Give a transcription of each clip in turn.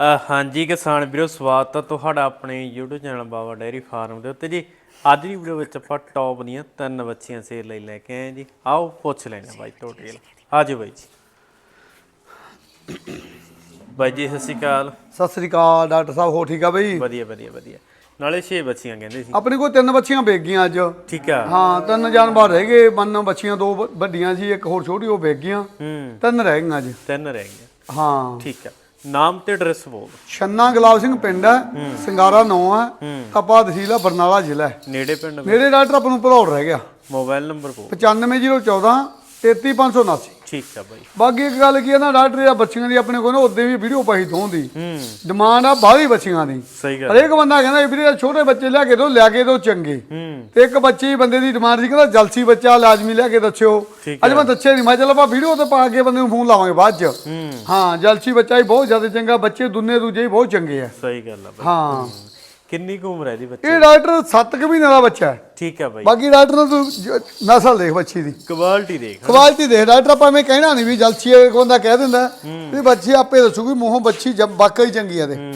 ਹਾਂਜੀ ਕਿਸਾਨ ਵੀਰੋ ਸਵਾਗਤ ਹੈ ਤੁਹਾਡਾ ਆਪਣੇ YouTube channel Baba dairy farm ਦੇ ਉੱਤੇ ਜੀ। ਅੱਜ ਦੀ ਵੀਡੀਓ ਵਿੱਚ ਆਪਾਂ ਟੌਪ ਦੀਆਂ ਤਿੰਨ ਬੱਚੀਆਂ ਸੇਲ ਲਈ ਲੈ ਕੇ ਆਏ ਜੀ। ਆਓ ਪੁੱਛ ਲੈਣਾ ਬਾਈ ਟੋਟਲ ਆਜੋ ਬਾਈ ਜੀ। ਬਾਈ ਜੀ ਸਤਿ ਸ਼੍ਰੀ ਅਕਾਲ। ਸਤਿ ਸ੍ਰੀ ਅਕਾਲ ਡਾਕਟਰ ਸਾਹਿਬ ਹੋ ਠੀਕ ਆ ਬਈ? ਵਧੀਆ ਵਧੀਆ ਵਧੀਆ। ਨਾਲੇ 6 ਬੱਚੀਆਂ ਕਹਿੰਦੇ ਸੀ। ਆਪਣੇ ਕੋਲ ਤਿੰਨ ਬੱਚੀਆਂ ਵੇਚ ਗਈਆਂ ਅੱਜ। ਠੀਕ ਆ। ਹਾਂ ਤਿੰਨ ਜਾਨਵਰ ਰਹਿ ਗਏ। ਮੰਨ ਬੱਚੀਆਂ ਦੋ ਵੱਡੀਆਂ ਸੀ ਇੱਕ ਹੋਰ ਛੋਟੀ ਉਹ ਵੇਚ ਗਈਆਂ। ਹੂੰ। ਤਿੰਨ ਰਹਿ ਗਈਆਂ ਅੱਜ। ਤਿੰਨ ਰਹਿ ਗਈਆਂ। ਹਾਂ। ਠੀਕ ਆ। ਨਾਮ ਤੇ ਐਡਰੈਸ ਬੋਲ। ਛੰਨਾ ਗੁਲਾਬ ਸਿੰਘ ਪਿੰਡ ਹੈ ਸਿੰਗਾਰਾ ਨੌ ਹੈ ਆਪਾਂ ਤਹਿਸੀਲ ਹੈ ਬਰਨਾਲਾ ਜ਼ਿਲ੍ਹਾ ਹੈ। ਨੇੜੇ ਪਿੰਡ ਨੇੜੇ ਡਾਕਟਰ ਆਪਾਂ ਨੂੰ ਭਦੌੜ ਰਹਿ ਗਿਆ। ਮੋਬਾਈਲ ਨੰਬਰ ਬੋਲ। 95014 33579 ਠੀਕ ਆ ਬਾਈ। ਬਾਕੀ ਇੱਕ ਗੱਲ ਕੀ ਹੈ ਨਾ ਡਾਕਟਰ ਇਹ ਬੱਚੀਆਂ ਦੀ ਆਪਣੇ ਕੋਲ ਨਾ ਉਦੋਂ ਵੀ ਵੀਡੀਓ ਪਾਈ ਦੋਂਦੀ ਹੂੰ। ਡਿਮਾਂਡ ਆ ਬਾਹਲੀ ਬੱਚੀਆਂ ਦੀ। ਸਹੀ ਗੱਲ ਹਰੇਕ ਬੰਦਾ ਕਹਿੰਦਾ ਵੀ ਵੀਰੇ ਛੋਟੇ ਬੱਚੇ ਲਿਆ ਕੇ ਦੋ ਲਿਆ ਕੇ ਦੋ ਚੰਗੇ। ਹੂੰ। ਤੇ ਇੱਕ ਬੱਚੇ ਬੰਦੇ ਦੀ ਡਿਮਾਂਡ ਸੀ ਕਹਿੰਦਾ ਜਲਸੀ ਬੱਚਾ ਲਾਜ਼ਮੀ ਲਿਆ ਕੇ ਦੱਸਿਓ। ਅੱਜ ਮੈਂ ਦੱਸਿਆ ਨਹੀਂ ਮੈਂ ਚੱਲ ਆਪਾਂ ਵੀਡੀਓ ਤੇ ਪਾ ਕੇ ਬੰਦੇ ਨੂੰ ਫੋਨ ਲਾਵਾਂਗੇ ਬਾਅਦ ਚ। ਹੂੰ। ਹਾਂ ਜਲਸੀ ਬੱਚਾ ਹੀ ਬਹੁਤ ਜ਼ਿਆਦਾ ਚੰਗਾ ਬੱਚੇ ਦੁੰਨੇ ਦੂਜੇ ਹੀ ਬਹੁਤ ਚੰਗੇ ਆ। ਸਹੀ ਗੱਲ ਆ ਬਾਈ। ਹਾਂ। ਕਿੰਨੀ ਕੁ ਉਮਰ ਹੈ ਦੀ ਬੱਚੀ ਇਹ ਡਾਕਟਰ 7 ਕੁ ਮਹੀਨੇ ਦਾ ਬੱਚਾ ਹੈ। ਠੀਕ ਆ ਬਾਈ। ਬਾਕੀ ਡਾਕਟਰ ਨੂੰ ਤੂੰ ਜ- ਨਸਲ ਦੇਖ ਬੱਚੀ ਦੀ। ਕੁਆਲਿਟੀ ਦੇਖ ਕੁਆਲਿਟੀ ਦੇਖ। ਡਾਕਟਰ ਆਪਾਂ ਐਵੇਂ ਕਹਿਣਾ ਨਹੀਂ ਵੀ ਜਲਸੀ ਇੱਕ ਬੰਦਾ ਕਹਿ ਦਿੰਦਾ ਵੀ ਬੱਚੀ ਆਪੇ ਦੱਸੂਗੀ ਮੂੰਹੋਂ ਬੱਚੀ ਜਬ ਵਾਕਈ ਚੰਗੀ ਆ ਦੇ ਹੂੰ।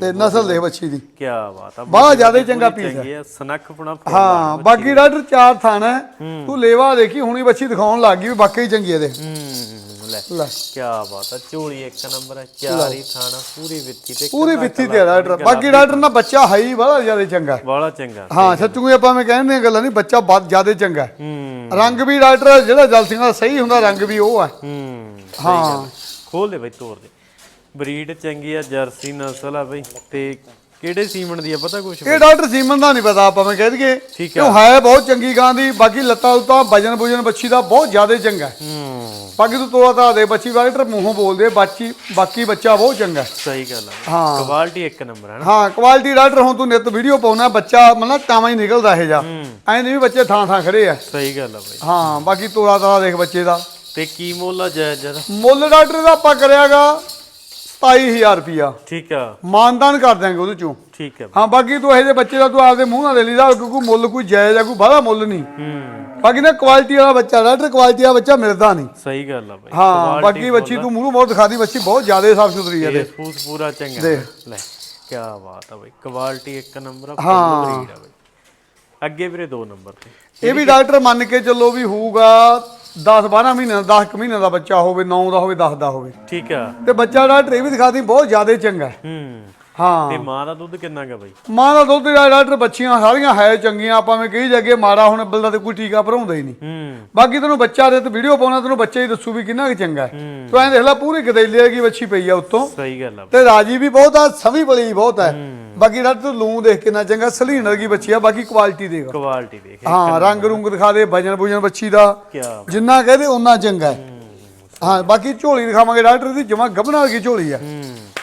ਤੇ ਨਸਲ ਦੇਖ ਬੱਚੀ ਦੀ। ਕੀ ਬਾਤ ਆ ਬਹੁਤ ਜ਼ਿਆਦਾ ਹੀ ਚੰਗਾ ਪੀਸ ਚੰਗੀ ਆ ਸਨੱਖਪਣਾ ਫੁੱਲ ਹਾਂ ਬਾਕੀ ਡਾਕਟਰ ਚਾਰ ਥਾਣ ਹੈ। ਤੂੰ ਲੇਵਾ ਦੇਖੀ ਹੁਣੀ ਬੱਚੀ ਦਿਖਾਉਣ ਲੱਗ ਗਈ ਵੀ ਵਾਕਈ ਚੰਗੀ ਆ ਦੇ ਹੂੰ। ਲੈ ਲੈ। ਕੀ ਬਾਤ ਆ ਝੋਲੀ ਇੱਕ ਨੰਬਰ ਹੈ ਚਾਰ ਹੀ ਥਾਣਾ ਪੂਰੀ ਵਿੱਤੀ ਤੇ ਪੂਰੀ ਵਿੱਤੀ ਤੇ ਆ ਡਾਕਟਰ ਬਾਕੀ ਡਾਕਟਰ ਨਾਲ ਬੱਚਾ ਹੈ ਹੀ ਬੜਾ ਜ਼ਿਆਦਾ ਚੰਗਾ। ਹੈ। ਬੜਾ ਚੰਗਾ। ਹਾਂ ਸੱਚੂ ਹੀ ਆਪਾਂ ਮੈਂ ਕਹਿੰਦੇ ਦੀਆਂ ਗੱਲਾਂ ਨਹੀਂ ਬੱਚਾ ਬਹੁਤ ਜ਼ਿਆਦਾ ਚੰਗਾ ਹੈ। ਹੂੰ। ਰੰਗ ਵੀ ਡਾਕਟਰ ਜਿਹੜਾ ਜਲਸੀਆਂ ਦਾ ਸਹੀ ਹੁੰਦਾ ਰੰਗ ਵੀ ਉਹ ਹੈ ਹੂੰ। ਹਾਂ ਖੋਲ ਦੇ ਬਾਈ ਤੋੜ ਦੇ। ਬਰੀਡ ਚੰਗੀ ਆ ਜਰਸੀ ਨਸਲ ਆ ਬਾਈ ਤੇ ਕਿਹੜੇ ਸੀਮਨ ਦੀ ਆ ਪਤਾ ਕੁਛ? ਇਹ ਡਾਕਟਰ ਸੀਮਨ ਦਾ ਨਹੀਂ ਪਤਾ ਆਪਾਂ ਮੈਂ ਕਹਿ ਦਈਏ। ਕਿਉਂ ਹੈ ਬਹੁਤ ਚੰਗੀ ਗਾਂ ਦੀ ਬਾਕੀ ਲੱਤਾਂ ਉਤਾਂ ਵਜਨ ਬੁਜਨ ਬੱਚੀ ਦਾ ਬਹੁਤ ਜ਼ਿਆਦਾ ਚੰਗਾ ਹੈ। ਹੂੰ। ਬਾਕੀ ਤੂੰ ਤੋੜਾ ਤਾਂ ਦੇ ਬੱਚੀ ਡਾਕਟਰ ਮੂੰਹੋਂ ਬੋਲਦੇ ਬਾਕੀ ਬਾਕੀ ਬੱਚਾ ਬਹੁਤ ਚੰਗਾ ਹੈ। ਸਹੀ ਗੱਲ ਆ। ਹਾਂ। ਕੁਆਲਿਟੀ ਇੱਕ ਨੰਬਰ ਹੈ ਨਾ। ਹਾਂ ਕੁਆਲਿਟੀ ਡਾਕਟਰ ਹੁਣ ਤੂੰ ਨਿਤ ਵੀਡੀਓ ਪਾਉਣਾ ਬੱਚਾ ਮਤਲਬ ਟਾਵਾਂ ਹੀ ਨਿਕਲਦਾ ਇਹ ਜਾ ਐਂ ਨਹੀਂ ਵੀ ਬੱਚੇ ਥਾਂ ਥਾਂ ਖੜੇ ਆ। ਸਹੀ ਗੱਲ ਆ ਬਾਈ। ਹਾਂ ਬਾਕੀ ਤਾਲਾ ਦੇਖ ਬੱਚੇ ਦਾ। ਤੇ ਕੀ ਮੁੱਲ ਆ ਜਾਇਜ਼ ਜਰਾ ਮੁੱਲ ਡਾਕਟਰ ਦਾ ਆਪਾਂ ਕਰਿਆਗਾ 27000 ਰੁਪਿਆ ਠੀਕ ਆ। ਮਾਨਦਾਨ ਕਰ ਦਿਆਂਗੇ ਉਹਦੇ ਚੋਂ। ਠੀਕ ਆ ਹਾਂ ਬਾਕੀ ਤੂੰ ਇਹ ਜਿਹੇ ਬੱਚੇ ਦਾ ਤੂੰ ਆਪਦੇ ਮੂੰਹ ਨਾਲ ਲੈ ਲਈਦਾ ਕਿਉਂਕਿ ਮੁੱਲ ਕੋਈ ਜਾਇਜ਼ ਆ ਕੋਈ ਬਾਹਲਾ ਮੁੱਲ ਨਹੀਂ। ਹੂੰ। ਬਾਕੀ ਨਾ ਕੁਆਲਿਟੀ ਵਾਲਾ ਬੱਚਾ ਡਾਕਟਰ ਕੁਆਲਿਟੀ ਵਾਲਾ ਬੱਚਾ ਮਿਲਦਾ ਨਹੀਂ। ਸਹੀ ਗੱਲ ਆ ਬਾਈ। ਹਾਂ ਬਾਕੀ ਬੱਚੀ ਤੂੰ ਮੂੰਹ ਬਹੁਤ ਦਿਖਾਦੀ ਬੱਚੀ ਬਹੁਤ ਜ਼ਿਆਦਾ ਸਾਫ਼ ਸੁਥਰੀ ਆ ਤੇ ਫੂਸ ਪੂਰਾ ਚੰਗਾ। ਦੇਖ। ਲੈ ਕੀ ਬਾਤ ਆ ਬਾਈ। ਕੁਆਲਿਟੀ ਇੱਕ ਨੰਬਰ ਆ ਹਾਂ। ਅੱਗੇ ਵੀਰੇ ਦੋ ਨੰਬਰ ਤੇ। ਇਹ ਵੀ ਡਾਕਟਰ ਮੰਨ ਕੇ ਚੱਲੋ ਵੀ ਹੋਊਗਾ 10 12 ਮਹੀਨਿਆਂ ਦਾ 10 ਮਹੀਨਿਆਂ ਦਾ ਬੱਚਾ ਹੋਵੇ 9 ਦਾ ਹੋਵੇ 10 ਦਾ ਹੋਵੇ। ਠੀਕ ਆ। ਤੇ ਬੱਚਾ ਡਾਕਟਰ ਇਹ ਵੀ ਦਿਖਾਦੀ ਬਹੁਤ ਜ਼ਿਆਦਾ ਚੰਗਾ ਹੈ। ਹੂੰ। ਹਾਂ। ਤੇ ਮਾਂ ਦਾ ਦੁੱਧ ਕਿੰਨਾ ਗਾ ਬਾਈ? ਮਾਂ ਦਾ ਦੁੱਧ ਦਾ ਡਾਕਟਰ ਬੱਚੀਆਂ ਸਾਰੀਆਂ ਹੈ ਚੰਗੀਆਂ ਆਪਾਂ ਮੈਂ ਕਹੀ ਜੱਗੇ ਮਾੜਾ ਹੁਣ ਬਲਦਾ ਤੇ ਕੋਈ ਟੀਕਾ ਭਰਾਉਂਦਾ ਹੀ ਨਹੀਂ। ਹੂੰ। ਬਾਕੀ ਤੈਨੂੰ ਬੱਚਾ ਦੇ ਤੇ ਵੀਡੀਓ ਪਾਉਣਾ ਤੈਨੂੰ ਬੱਚਾ ਹੀ ਦੱਸੂ ਵੀ ਕਿੰਨਾ ਕੁ ਚੰਗਾ ਹੈ। ਹੂੰ। ਤੂੰ ਐਂ ਦੇਖ ਲੈ ਪੂਰੀ ਗਦੈਲੇ ਕੀ ਬੱਚੀ ਪਈ ਆ ਉੱਤੋਂ। ਸਹੀ ਗੱਲ ਆ। ਤੇ ਰਾਜੀ ਵੀ ਬਹੁਤ ਆ ਸਵੀ ਬਲੀ ਬਹੁਤ ਹੈ। ਬਾਕੀ ਡਾਕਟਰ ਤੂੰ ਲੂੰ ਦੇਖ ਕਿੰਨਾ ਚੰਗਾ ਸਲੀਨਰ ਕੀ ਬੱਚੀ ਆ ਬਾਕੀ ਕੁਆਲਿਟੀ ਦੇਖ। ਕੁਆਲਿਟੀ ਦੇਖ ਹਾਂ ਰੰਗ ਰੁੰਗ ਦਿਖਾ ਦੇ ਵਜਨ ਬੁਜਨ ਬੱਚੀ ਦਾ। ਕੀ ਜਿੰਨਾ ਕਹਦੇ ਉਨਾ ਚੰਗਾ ਹੈ। ਹਾਂ ਬਾਕੀ ਝੋਲੀ ਦਿਖਾਵਾਂਗੇ ਡਾਕਟਰ ਦੀ ਜਮਾ ਗੱਬਣਾ ਵਰਗੀ ਝੋਲੀ ਆ।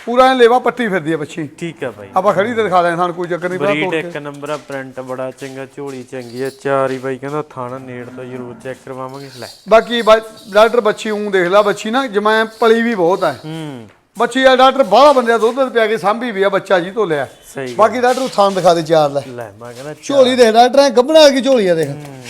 ਪੂਰਾ ਐਂ ਲੇਵਾ ਪੱਟੀ ਫਿਰਦੀ ਆ ਬੱਚੀ। ਠੀਕ ਆ ਬਾਈ। ਆਪਾਂ ਖੜੀ ਤੇ ਦਿਖਾ ਦਾਂਗੇ ਸਾਨੂੰ ਕੋਈ ਚੱਕਰ ਨਹੀਂ ਪਤਾ ਬਰੀਡ ਇੱਕ ਨੰਬਰ ਆ ਪ੍ਰਿੰਟ ਬੜਾ ਚੰਗਾ ਝੋਲੀ ਚੰਗੀ ਆ ਚਾਰ ਹੀ ਬਾਈ ਕਹਿੰਦਾ ਥਾਣਾ ਨੇੜ ਤੋਂ ਜ਼ਰੂਰ ਚੈੱਕ ਕਰਵਾਵਾਂਗੇ। ਲੈ। ਬਾਕੀ ਡਾਕਟਰ ਬੱਚੀ ਉਂ ਦੇਖ ਲੈ ਬੱਚੀ ਨਾ ਜਮਾ ਪਲੀ ਵੀ ਬਹੁਤ ਹੈ ਹੂੰ। ਬੱਚੀ ਆ ਡਾਕਟਰ ਬਾਹਲਾ ਬੰਦਿਆ ਦੁੱਧ ਤੇ ਪਿਆ ਕੇ ਸਾਂਭੀ ਵੀ ਆ ਬੱਚਾ ਜੀ ਤੋਂ ਲਿਆ। ਸਹੀ। ਬਾਕੀ ਡਾਕਟਰ ਥਾਂ ਦਿਖਾ ਦੇ ਚਾਰ ਲੈ। ਲੈ ਮੈਂ ਕਹਿੰਦਾ ਝੋਲੀ ਦੇਖ ਡਾਕਟਰ ਐ ਗੱਬਣਾ ਕੀ ਝੋਲੀ ਆ ਦੇਖ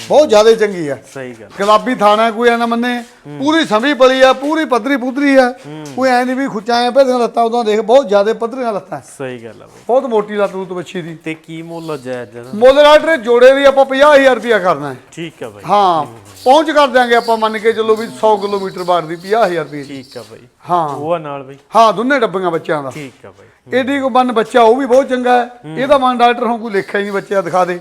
ਬਹੁਤ ਜ਼ਿਆਦਾ ਚੰਗੀ ਆ। ਸਹੀ ਗੱਲ। ਗੁਲਾਬੀ ਥਾਣਾ ਕੋਈ ਐ ਨਾ ਮੰਨੇ ਪੂਰੀ ਸੰਭੀ ਪਲੀ ਆ ਪੂਰੀ ਪੱਧਰੀ ਪੁੱਧਰੀ ਆ। ਕੋਈ ਐ ਨਹੀਂ ਵੀ ਖੁੱਚਾਂ ਐ ਪੈਦੀਆਂ ਲੱਤਾਂ ਉਦੋਂ ਦੇਖ ਬਹੁਤ ਜ਼ਿਆਦਾ ਪੱਧਰੀਆਂ ਲੱਤਾਂ। ਸਹੀ ਗੱਲ ਆ ਬਹੁਤ ਮੋਟੀ ਲੱਤ ਰੂਤ ਬੱਚੀ ਦੀ। ਤੇ ਕੀ ਮੁੱਲ ਜਾਇਜ਼ ਮੁੱਲ ਡਾਕਟਰ ਜੋੜੇ ਦੀ ਆਪਾਂ 50000 ਰੁਪਇਆ ਕਰਨਾ ਹੈ। ਠੀਕ ਆ ਬਾਈ। ਹਾਂ ਪਹੁੰਚ ਕਰ ਦਿਆਂਗੇ ਆਪਾਂ ਮੰਨ ਕੇ ਚੱਲੋ ਵੀ 100 ਕਿਲੋਮੀਟਰ ਬਾੜ ਦੀ 50000 ਰੁਪਏ ਦੀ। ਠੀਕ ਆ ਬਾਈ। ਹਾਂ। ਉਹ ਨਾਲ ਬਾਈ। ਹਾਂ ਦੋਨੇ ਡੱਬੀਆਂ ਬੱਚਿਆਂ ਦਾ। ਠੀਕ ਆ ਬਾਈ। ਇਹਦੀ ਕੋ ਬੰਨ ਬੱਚਾ ਉਹ ਵੀ ਬਹੁਤ ਚੰਗਾ ਹੈ। ਇਹਦਾ ਮਨ ਡਾਕਟਰ ਹੁਣ ਕੋਈ ਲੇਖਾ ਹੀ ਨਹੀਂ ਬੱਚਿਆ ਦਿਖਾ ਦੇ।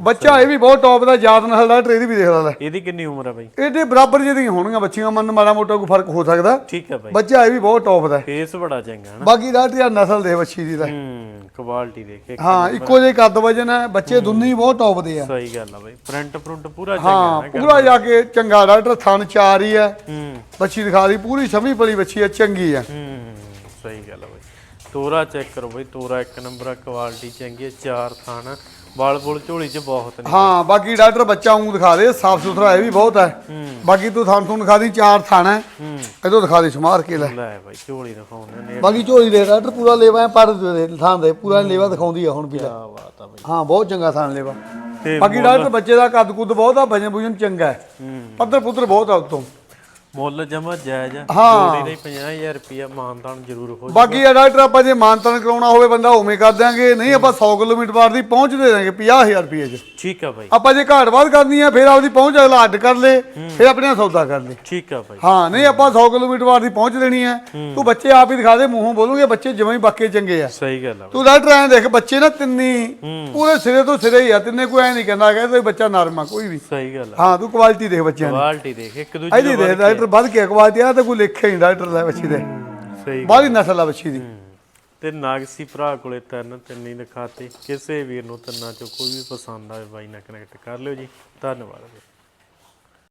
ਬੱਚਾ ਇਹ ਵੀ ਬਹੁਤ ਟੌਪ ਦਾ ਯਾਦ ਨਸਲ ਡਾਕਟਰ ਇਹਦੀ ਵੀ ਦੇਖ ਲੈ ਇਹਦੀ ਕਿੰਨੀ ਉਮਰ ਆ ਬਾਈ? ਇਹਦੇ ਬਰਾਬਰ ਜਿਹਦੀਆਂ ਹੋਣਗੀਆਂ ਬੱਚੀਆਂ ਮਨ ਮਾੜਾ ਮੋਟਾ ਕੋਈ ਫ਼ਰਕ ਹੋ ਸਕਦਾ। ਠੀਕ ਆ ਬਾਈ। ਬੱਚਾ ਇਹ ਵੀ ਬਹੁਤ ਟੌਪ ਦਾ। ਹੈ। ਫੇਸ ਬੜਾ ਚੰਗਾ ਹਨਾ ਬਾਕੀ ਡਾਕਟਰ ਯਾਰ ਨਸਲ ਦੇ ਬੱਚੀ ਦੀ ਦਾ। ਹੂੰ ਕੁਆਲਿਟੀ ਦੇਖ ਹਾਂ ਇੱਕੋ ਜਿਹੇ ਕੱਦ ਵਜਨ ਹੈ ਬੱਚੇ ਦੋਨੇ ਹੀ ਬਹੁਤ ਟੌਪ ਦੇ ਆ। ਸਹੀ ਗੱਲ ਆ ਬਾਈ। ਪ੍ਰਿੰਟ ਪ੍ਰਿੰਟ ਪੂਰਾ ਚੰਗਾ ਹਾਂ ਪੂਰਾ ਜਾ ਕੇ ਚੰਗਾ ਡਾਕਟਰ ਥਣ ਚਾਰ ਹੀ ਹੈ ਹੂੰ। ਬੱਚੀ ਦਿਖਾ ਦੀ ਪੂਰੀ ਸਮੀ ਪਲੀ ਬੱਚੀ ਹੈ ਚੰਗੀ ਹੈ ਹੂੰ ਸਹੀ ਗੱਲ ਆ ਬਾਈ। ਤੋਰਾ ਚੈੱਕ ਕਰੋ ਬਾਈ ਤੋਰਾ ਇੱਕ ਨੰਬਰ ਆ ਕੁਆਲਿਟੀ ਚੰਗੀ ਹੈ ਚਾਰ ਥਾਣਾ ਵਾਲ ਬੁਲ ਝੋਲੀ ਚ ਬਹੁਤ ਨੇ। ਹਾਂ ਬਾਕੀ ਡਾਕਟਰ ਬੱਚਾ ਉਂ ਦਿਖਾ ਦੇ ਸਾਫ਼ ਸੁਥਰਾ ਇਹ ਵੀ ਬਹੁਤ ਹੈ। ਬਾਕੀ ਤੂੰ ਥਣ ਥਣ ਦਿਖਾ ਦੀ ਚਾਰ ਥਣ ਇਦੋਂ ਦਿਖਾ ਦੇ ਸਮਾਰ ਕੇ ਲੈ। ਲੈ ਬਾਈ ਝੋਲੀ ਦਿਖਾਉਂਦੇ ਨੇ। ਬਾਕੀ ਝੋਲੀ ਦੇ ਡਾਕਟਰ ਪੂਰਾ ਲੇਵਾ ਹੈ ਪਰ ਦੇ ਥਾਂ ਦੇ ਪੂਰਾ ਲੇਵਾ ਦਿਖਾਉਂਦੀ ਆ ਹੁਣ ਵੀ ਲੈ। ਆ ਬਾਤ ਆ ਬਾਈ। ਹਾਂ ਬਹੁਤ ਚੰਗਾ ਥਾਂ ਲੇਵਾ। ਤੇ ਬਾਕੀ ਡਾਕਟਰ ਬੱਚੇ ਦਾ ਕੱਦ ਕੁੱਦ ਬਹੁਤ ਆ ਵਜਨ ਬੁਜਨ ਚੰਗਾ ਹੈ। ਹੂੰ। ਪੱਧਰ ਪੁੱਧਰ ਬਹੁਤ ਆ ਉਤੋਂ। ਮੁੱਲ ਜਮਾ ਜਾਇਜ਼ ਆ। ਹਾਂ। ਜੋੜੀ ਦੇ 50000 ਰੁਪਿਆ ਮਾਨਦਾਨ ਜ਼ਰੂਰ ਹੋ ਬਾਕੀ ਆ ਡਾਕਟਰ ਆਪਾਂ ਜੇ ਮਾਨਤਨ ਕਰਾਉਣਾ ਹੋਵੇ ਬੰਦਾ ਉਵੇਂ ਕਰ ਦਿਆਂਗੇ। ਨਹੀਂ ਆਪਾਂ 100 ਕਿਲੋਮੀਟਰ ਬਾਅਦ ਦੀ ਪਹੁੰਚ ਦੇ ਦਾਂਗੇ 50000 ਰੁਪਏ ਚ। ਠੀਕ ਆ ਬਾਈ। ਆਪਾਂ ਜੇ ਘਾਟ ਬਾਅਦ ਕਰਨੀ ਆ ਫਿਰ ਆਪਦੀ ਪਹੁੰਚ ਅਗਲਾ ਅੱਡ ਕਰ ਲੇ ਫਿਰ ਆਪਣੇ ਨਾਲ ਸੌਦਾ ਕਰ ਲੇ। ਠੀਕ ਆ ਬਾਈ। ਹਾਂ ਨਹੀਂ ਆਪਾਂ 100 ਕਿਲੋਮੀਟਰ ਬਾਅਦ ਦੀ ਪਹੁੰਚ ਦੇਣੀ ਹੈ। ਤੂੰ ਬੱਚੇ ਆਪ ਹੀ ਦਿਖਾ ਦੇ ਮੂੰਹੋਂ ਬੋਲੂਗੇ ਬੱਚੇ ਜਿਵੇਂ ਹੀ ਬਾਕੇ ਚੰਗੇ ਆ। ਸਹੀ ਗੱਲ ਆ। ਤੂੰ ਡਾਕਟਰ ਐਂ ਦੇਖ ਬੱਚੇ ਨਾ ਤਿੰਨੀ ਪੂਰੇ ਸਿਰੇ ਤੋਂ ਸਿਰੇ ਹੀ ਆ ਤਿੰਨੇ ਕੋਈ ਐ ਨਹੀਂ ਕਹਿੰਦਾ ਕਿ ਇਹ ਬੱਚਾ ਨਰਮ ਆ ਕੋਈ ਵੀ। ਸਹੀ ਗੱਲ ਆ। ਹਾਂ ਤੂੰ ਕੁਆਲਿਟੀ ਦੇਖ ਬੱਚਿਆਂ ਦੀ। ਕੁਆਲਿਟੀ ਦੇਖ ਇੱਕ ਦੂਜੇ ਇਹਦੀ ਦੇਖ ਡਾਕਟਰ ਵੱਧ ਕੇ ਕੁਆਲਿਟੀ ਆ ਤਾਂ ਕੋਈ ਲੇਖਿਆ ਨਹੀਂ ਡਾਕਟਰ ਦਾ ਬੱਚੀ ਦੇ। ਸਹੀ ਬਾਹਲੀ ਨਸਲ ਆ ਬੱਚੀ ਦੀ। ਤੇ ਨਾਗਸੀ ਭਰਾ ਕੋਲੇ ਤਿੰਨ ਤਿੰਨੀ ਦਿਖਾਤੇ। ਕਿਸੇ ਵੀਰ ਨੂੰ ਤਿੰਨਾਂ ਚੋਂ ਕੋਈ ਵੀ ਪਸੰਦ ਆਵੇ ਬਾਈ ਨਾਲ ਕਨੈਕਟ ਕਰ ਲਿਓ ਜੀ। ਧੰਨਵਾਦ